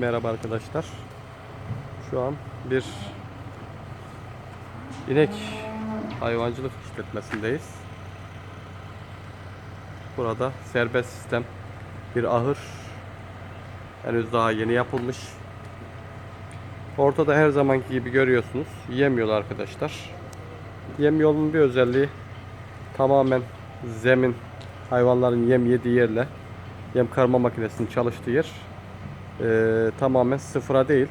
Merhaba arkadaşlar. Şu an bir inek hayvancılık işletmesindeyiz. Burada serbest sistem bir ahır henüz daha yeni yapılmış. Ortada her zamanki gibi görüyorsunuz. Yem yolu arkadaşlar. Yem yolunun bir özelliği tamamen zemin hayvanların yem yediği yerle yem karma makinesinin çalıştığı yer e, tamamen sıfıra değil.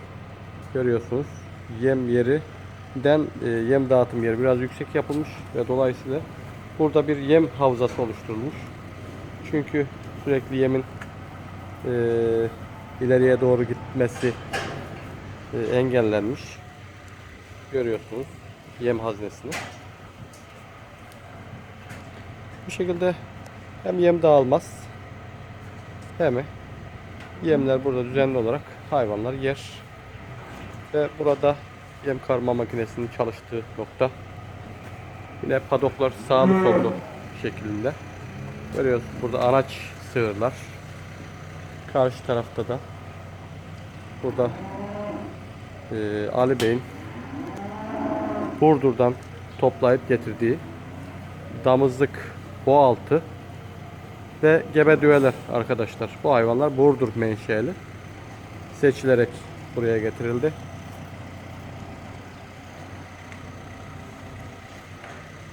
Görüyorsunuz yem yerinden e, yem dağıtım yeri biraz yüksek yapılmış ve dolayısıyla burada bir yem havzası oluşturulmuş. Çünkü sürekli yemin e, ileriye doğru gitmesi e, engellenmiş. Görüyorsunuz yem haznesini. Bu şekilde hem yem dağılmaz hem yemler burada düzenli olarak hayvanlar yer. Ve burada yem karma makinesinin çalıştığı nokta. Yine padoklar sağlı sollu şeklinde. Görüyorsunuz burada anaç sığırlar. Karşı tarafta da burada e, Ali Bey'in Burdur'dan toplayıp getirdiği damızlık boğaltı ve gebe düveler arkadaşlar. Bu hayvanlar Burdur menşeli. Seçilerek buraya getirildi.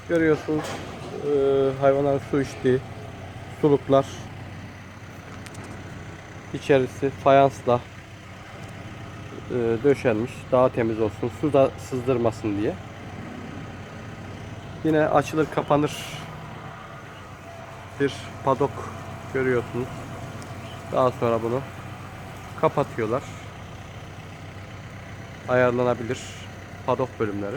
Görüyorsunuz e, hayvanların su içtiği suluklar içerisi fayansla e, döşenmiş. Daha temiz olsun. Su da sızdırmasın diye. Yine açılır kapanır bir padok görüyorsunuz. Daha sonra bunu kapatıyorlar. Ayarlanabilir padok bölümleri.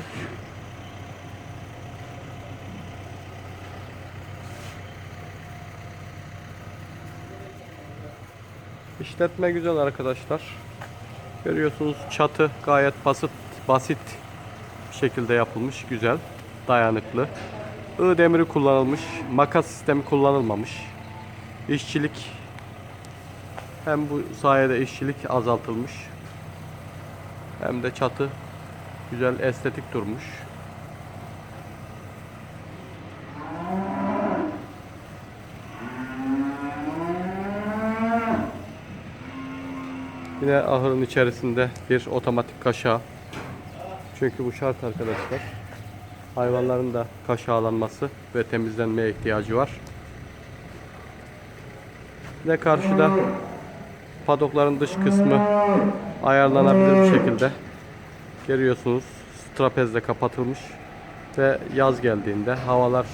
İşletme güzel arkadaşlar. Görüyorsunuz çatı gayet basit basit şekilde yapılmış. Güzel, dayanıklı. I demiri kullanılmış. Makas sistemi kullanılmamış. İşçilik hem bu sayede işçilik azaltılmış. Hem de çatı güzel estetik durmuş. Yine ahırın içerisinde bir otomatik kaşığa. Çünkü bu şart arkadaşlar. Hayvanların da kaşağılanması ve temizlenmeye ihtiyacı var. Ve karşıda padokların dış kısmı ayarlanabilir bir şekilde. Görüyorsunuz trapezle kapatılmış ve yaz geldiğinde havalar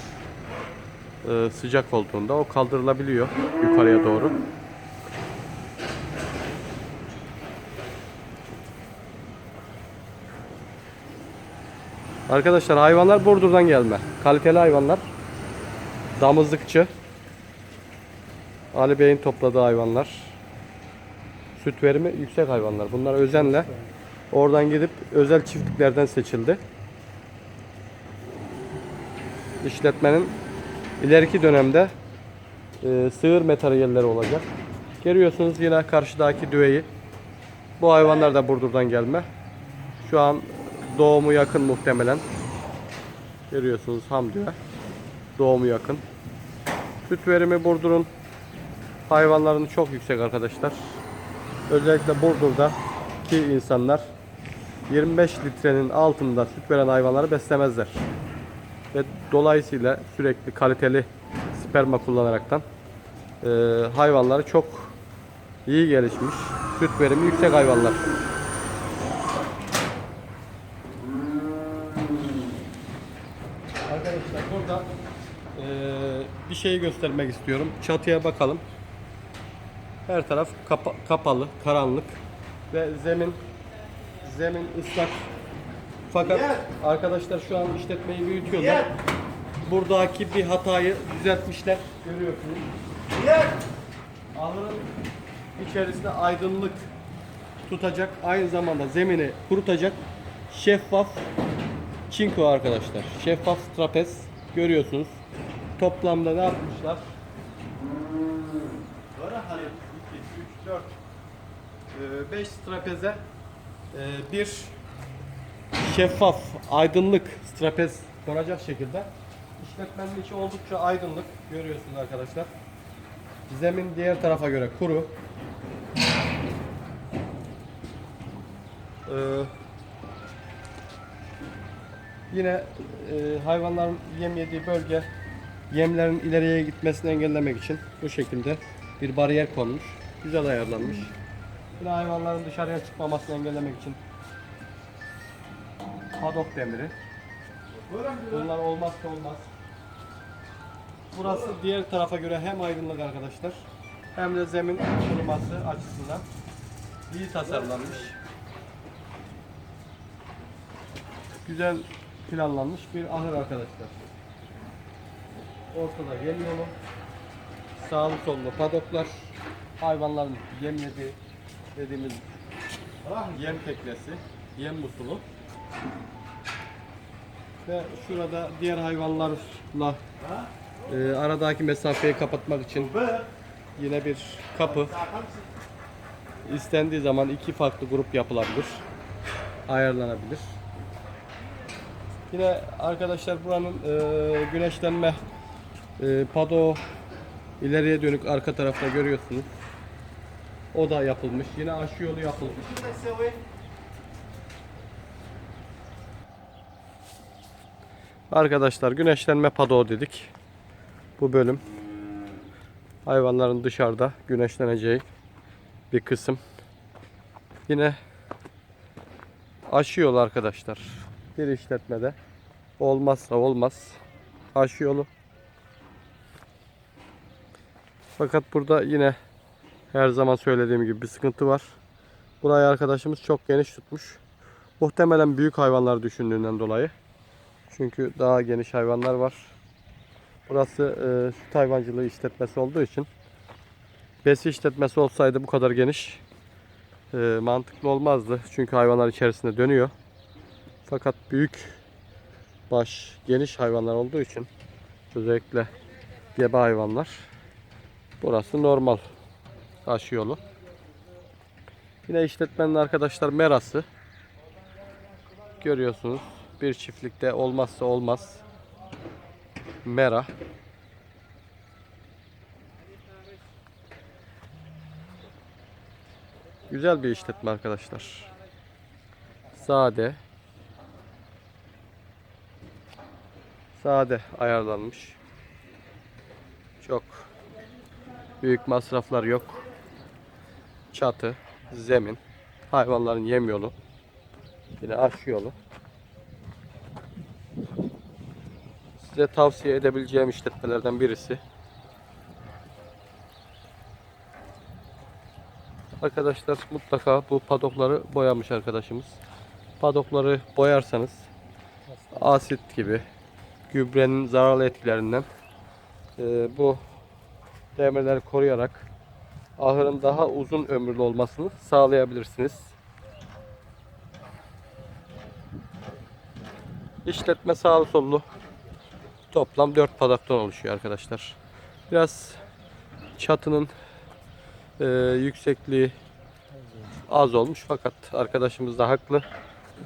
e, sıcak olduğunda o kaldırılabiliyor yukarıya doğru. Arkadaşlar hayvanlar Burdur'dan gelme. Kaliteli hayvanlar. Damızlıkçı. Ali Bey'in topladığı hayvanlar. Süt verimi yüksek hayvanlar. Bunlar özenle oradan gidip özel çiftliklerden seçildi. İşletmenin ileriki dönemde e, sığır materyalleri olacak. Görüyorsunuz yine karşıdaki düveyi. Bu hayvanlar da Burdur'dan gelme. Şu an doğumu yakın muhtemelen. Görüyorsunuz ham düve. Doğumu yakın. Süt verimi Burdur'un hayvanlarının çok yüksek arkadaşlar. Özellikle Burdur'da insanlar 25 litrenin altında süt veren hayvanları beslemezler. Ve dolayısıyla sürekli kaliteli sperma kullanaraktan e, hayvanları çok iyi gelişmiş. Süt verimi yüksek hayvanlar. Arkadaşlar burada eee, bir şey göstermek istiyorum. Çatıya bakalım. Her taraf kapa- kapalı, karanlık ve zemin zemin ıslak. Fakat arkadaşlar şu an işletmeyi büyütüyorlar. Buradaki bir hatayı düzeltmişler. Görüyorsunuz. Ahırın içerisinde aydınlık tutacak, aynı zamanda zemini kurutacak şeffaf çinko arkadaşlar. Şeffaf trapez görüyorsunuz. Toplamda ne yapmışlar? Böyle hani 2, 3, 4 5 strapeze e, bir şeffaf, aydınlık strapez konacak şekilde. İşletmenin içi oldukça aydınlık. Görüyorsunuz arkadaşlar. Zemin diğer tarafa göre kuru. Ee, yine e, hayvanların yem yediği bölge yemlerin ileriye gitmesini engellemek için bu şekilde bir bariyer konmuş. Güzel ayarlanmış. Yine hayvanların dışarıya çıkmamasını engellemek için padok demiri. Bunlar olmazsa olmaz. Burası diğer tarafa göre hem aydınlık arkadaşlar hem de zemin kuruması açısından iyi tasarlanmış. Güzel planlanmış bir ahır arkadaşlar. Ortada yem yolu, sağlı sollu padoklar, hayvanların yem yediği dediğimiz yem teklesi, yem musulu. Ve şurada diğer hayvanlarla e, aradaki mesafeyi kapatmak için yine bir kapı. İstendiği zaman iki farklı grup yapılabilir ayarlanabilir. Yine arkadaşlar buranın e, güneşlenme e, pado ileriye dönük arka tarafta görüyorsunuz o da yapılmış yine aşı yolu yapılmış Arkadaşlar güneşlenme padoğu dedik. Bu bölüm hayvanların dışarıda güneşleneceği bir kısım. Yine aşı yolu arkadaşlar. Bir işletmede olmazsa olmaz aşı yolu. Fakat burada yine her zaman söylediğim gibi bir sıkıntı var. Burayı arkadaşımız çok geniş tutmuş. Muhtemelen büyük hayvanlar düşündüğünden dolayı. Çünkü daha geniş hayvanlar var. Burası e, süt hayvancılığı işletmesi olduğu için besi işletmesi olsaydı bu kadar geniş e, mantıklı olmazdı. Çünkü hayvanlar içerisinde dönüyor. Fakat büyük baş, geniş hayvanlar olduğu için özellikle gebe hayvanlar burası normal aşı yolu. Yine işletmenin arkadaşlar merası görüyorsunuz bir çiftlikte olmazsa olmaz mera. Güzel bir işletme arkadaşlar. Sade. Sade ayarlanmış. Çok büyük masraflar yok. Çatı, zemin, hayvanların yem yolu, yine aşı yolu. size tavsiye edebileceğim işletmelerden birisi. Arkadaşlar mutlaka bu padokları boyamış arkadaşımız. Padokları boyarsanız asit gibi gübrenin zararlı etkilerinden e, bu demirleri koruyarak ahırın daha uzun ömürlü olmasını sağlayabilirsiniz. İşletme sağlı sollu Toplam 4 padaktan oluşuyor arkadaşlar. Biraz çatının e, yüksekliği az olmuş fakat arkadaşımız da haklı.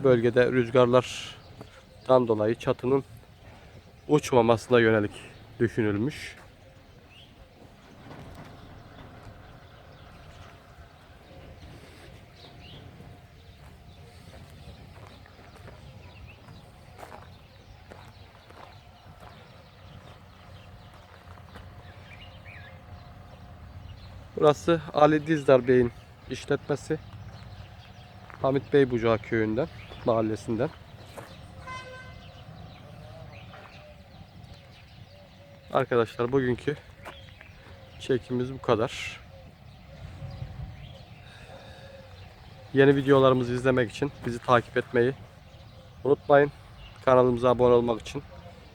Bölgede rüzgarlardan dolayı çatının uçmamasına yönelik düşünülmüş. Burası Ali Dizdar Bey'in işletmesi. Hamit Bey Bucağı köyünden, mahallesinden. Arkadaşlar bugünkü çekimimiz bu kadar. Yeni videolarımızı izlemek için bizi takip etmeyi unutmayın. Kanalımıza abone olmak için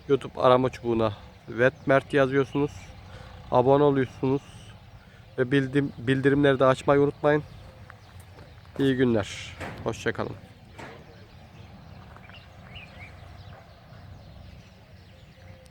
YouTube arama çubuğuna Vetmert yazıyorsunuz. Abone oluyorsunuz. Ve bildirimleri de açmayı unutmayın. İyi günler. Hoşçakalın.